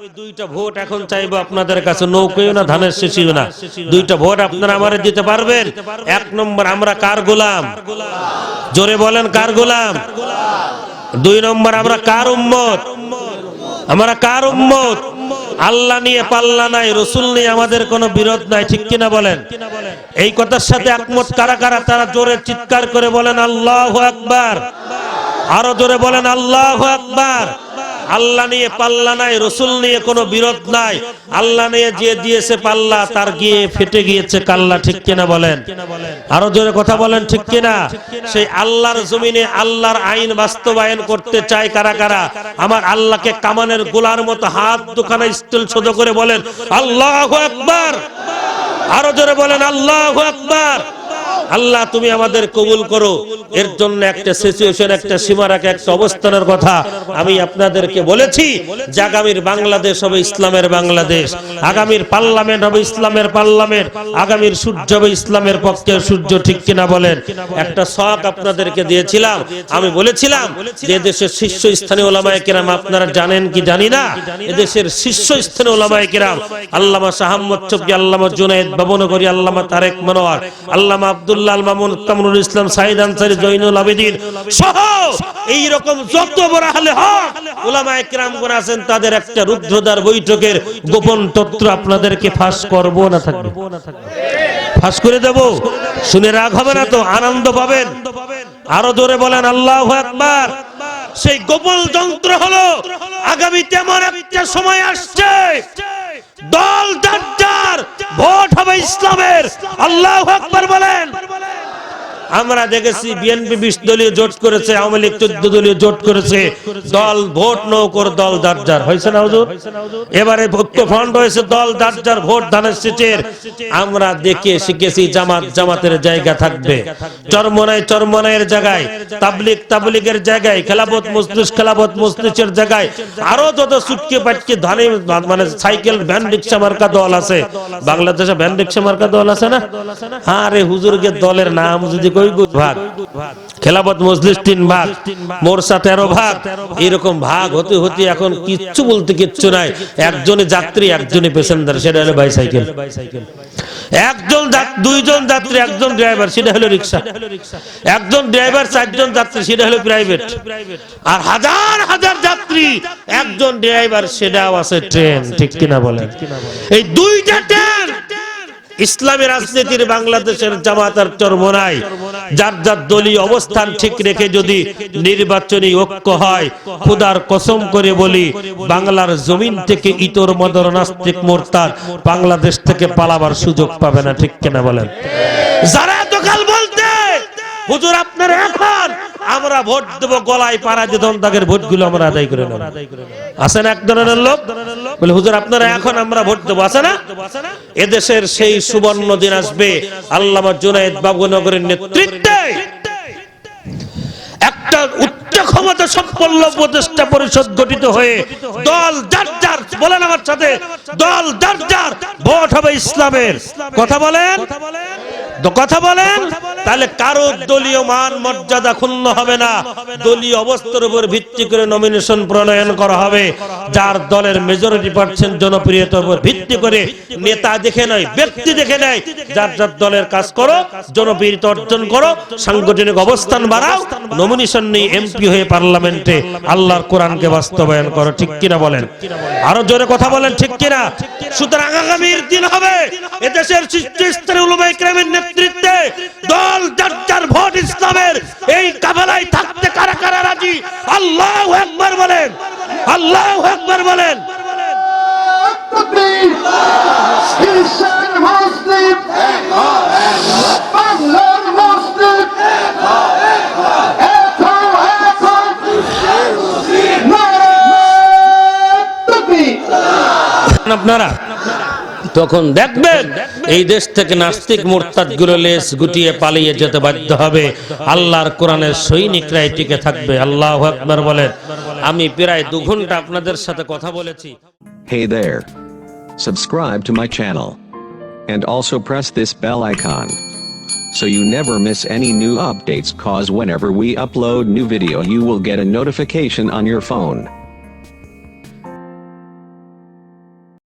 আমি দুইটা ভোট এখন চাইব আপনাদের কাছে। নৌকোও না, ধানের না। দুইটা ভোট আপনারা দিতে পারবেন? এক নম্বর আমরা কার গোলাম? জোরে বলেন, কার গোলাম? দুই নম্বর আমরা কার উম্মত? আমরা কার উম্মত? আল্লাহ নিয়ে পাল্লা নাই, রসুল নিয়ে আমাদের কোনো বিরোধ নাই, ঠিক কিনা বলেন? এই কথার সাথে একমত কারা কারা? তারা জোরে চিৎকার করে বলেন, আল্লাহ আকবার। আরও জোরে বলেন, আল্লাহ আকবার। আল্লাহ নিয়ে পাল্লা নাই, রসুল নিয়ে কোনো বিরোধ নাই। আল্লাহ নিয়ে যে দিয়েছে পাল্লা, তার গিয়ে ফেটে গিয়েছে কাল্লা, ঠিক কিনা বলেন? আরও জোরে কথা বলেন, ঠিক কিনা? সেই আল্লাহর জমিনে আল্লাহর আইন বাস্তবায়ন করতে চায় কারা কারা? আমার আল্লাহকে কামানের গোলার মতো হাত দুখানা স্টিল ছোট করে বলেন, আল্লাহ আকবার। আরও জোরে বলেন, আল্লাহ আকবার। আল্লাহ, তুমি আমাদের কবুল করো। এর জন্য একটা সিচুয়েশন একটা সীমা রাখা, একটা অবস্থানের কথা আমি আপনাদেরকে বলেছি। যে আগামীর বাংলাদেশ হবে ইসলামের বাংলাদেশ। আগামীর পার্লামেন্ট হবে ইসলামের পার্লামেন্ট। আগামীর সূর্য হবে ইসলামের পক্ষে, সূর্য ঠিক কিনা বলেন? একটা শখ আপনাদেরকে দিয়েছিলাম। আমি বলেছিলাম যে দেশের শীর্ষ স্থানীয় ওলামায়ে কিরাম, আপনারা জানেন কি জানি না? এদেশের শীর্ষ স্থানীয় ওলামায়ে কিরাম, আল্লামা শাহাম্মদ চব্বি আল্লামা জুনাইদ বাবনগরী, আল্লামা তারেক মনোয়ার, আল্লামা আব্দুল্লাহ আল মামুন কামরুল ইসলাম সাইদ আনসারি, জৈনুল আবেদিন সহ এই রকম যত বড় হলে হক ওলামায়ে কোন আছেন, তাদের একটা রুদ্রদার বৈঠকের গোপন তত্ত্ব আপনাদেরকে ফাঁস করব না থাকবে? ফাঁস করে দেব? শুনে রাগ হবে না তো? আনন্দ পাবেন? আরও জোরে বলেন, আল্লাহ একবার সেই গোপন যন্ত্র হলো, আগামী তেমন একটা সময় আসছে। দল দাজ্জার ভোট হবে ইসলামের। আল্লাহ একবার বলেন আমরা দেখেছি বিএনপি বিশ দলীয় জোট করেছে, আওয়ামী লীগ চোদ্দ দলীয় জোট করেছে। দল ভোট, নৌকর, দল দার্জার হয়েছে না হুজুর? এবারে ভক্ত ফন্ড হয়েছে দল দার্জার ভোট ধানের সিটের। আমরা দেখে শিখেছি জামাত জামাতের জায়গা থাকবে। চরমনায় চরমনায়ের জায়গায় তাবলিক তাবলিগের জায়গায় খেলাবত মুসলিস খেলাবত মুসলিসের জায়গায়। আরও যত সুটকে পাটকে ধানে মানে সাইকেল, ভ্যান রিক্সা মার্কা দল আছে। বাংলাদেশে ভ্যান রিক্সা মার্কা দল আছে না? আরে হুজুরকে দলের নাম যদি মজলিস তিন ভাগ, মোরসা তেরো ভাগ। এরকম ভাগ হতে হতে এখন কিচ্ছু বলতে কিচ্ছু নাই। একজনে যাত্রী, একজনে সেটা হলো বাইসাইকেল। একজন দুইজন যাত্রী, একজন ড্রাইভার, সেটা হলো রিক্সা। একজন ড্রাইভার, চারজন যাত্রী, সেটা হলো প্রাইভেট। আর হাজার হাজার যাত্রী, একজন ড্রাইভার, সেটাও আছে ট্রেন, ঠিক কিনা এই দুইটা ট্রেন ইসলামী রাজনীতির বাংলাদেশের জামাতার চরমনায় যার যার দলীয় অবস্থান ঠিক রেখে যদি নির্বাচনী ঐক্য হয় খুদার কসম করে বলি বাংলার জমিন থেকে ইতর মদর নাস্তিক মোর্তার বাংলাদেশ থেকে পালাবার সুযোগ পাবে না ঠিক কেনা বলেন? যারা এতকাল বলতে হুজুর আপনার এখন আমরা ভোট দেবো, গলায় পাড়া যে দন্দাগের ভোটগুলো আমরা আদায় করে নেব। আছেন এক ধরনের লোক? বলে, হুজুর, আপনারা এখন আমরা ভোট দেবো। আছে না? এদেশের সেই সুবর্ণ দিন আসবে। আল্লামা জুনায়েদ বাবুনগরের নেতৃত্বে। একটা উচ্চ ক্ষমতা সম্পন্ন উপদেষ্টা পরিষদ গঠিত হয়ে দল যার যার, বলেন আমার সাথে, দল যার যার, ভোট হবে ইসলামের। কথা বলেন? কথা বলেন? তাহলে কারও দলীয় মান, মর্যাদা ক্ষুণ্ণ হবে না। দলীয় অবস্থার উপর ভিত্তি করে নমিনেশন প্রণয়ন করা হবে। যার দলের মেজরিটি পার্সেন্ট জনপ্রিয়তার উপর ভিত্তি করে নেতা দেখে নয়, ব্যক্তি দেখে নেয়, যার যার দলের কাজ করো, জনপ্রিয়তা অর্জন করো, সাংগঠনিক অবস্থান বাড়াও নমিনেশন নিয়ে এমপি হয়ে পার্লামেন্টে আল্লাহর কোরআনকে বাস্তবায়ন করো, ঠিক কিনা বলেন? আরও জোরে কথা বলেন, ঠিক কিনা? সুতরাং আগামীর দিন হবে। এদেশের শীর্ষস্থানীয় উলুমাই কেরামের নেতৃত্বে দল, যার যার ভোট ইসলামের এই কাবেলায় থাকতে কারা কারা রাজি? আল্লাহ একবার বলেন, আল্লাহ একবার বলেন। মুসলিম আপনারা তখন দেখবেন এই দেশ থেকে নাস্তিক মোরতাদগুলো লেস গুটিয়ে পালিয়ে যেতে বাধ্য হবে আল্লাহর কোরআনের সৈনিকরাই টিকে থাকবে আল্লাহ আকবার বলেন আমি প্রায় দু ঘণ্টা আপনাদের সাথে কথা বলেছি Hey there. Subscribe to my channel. And also press this bell icon. So you never miss any new updates cause whenever we upload new video you will get a notification on your phone.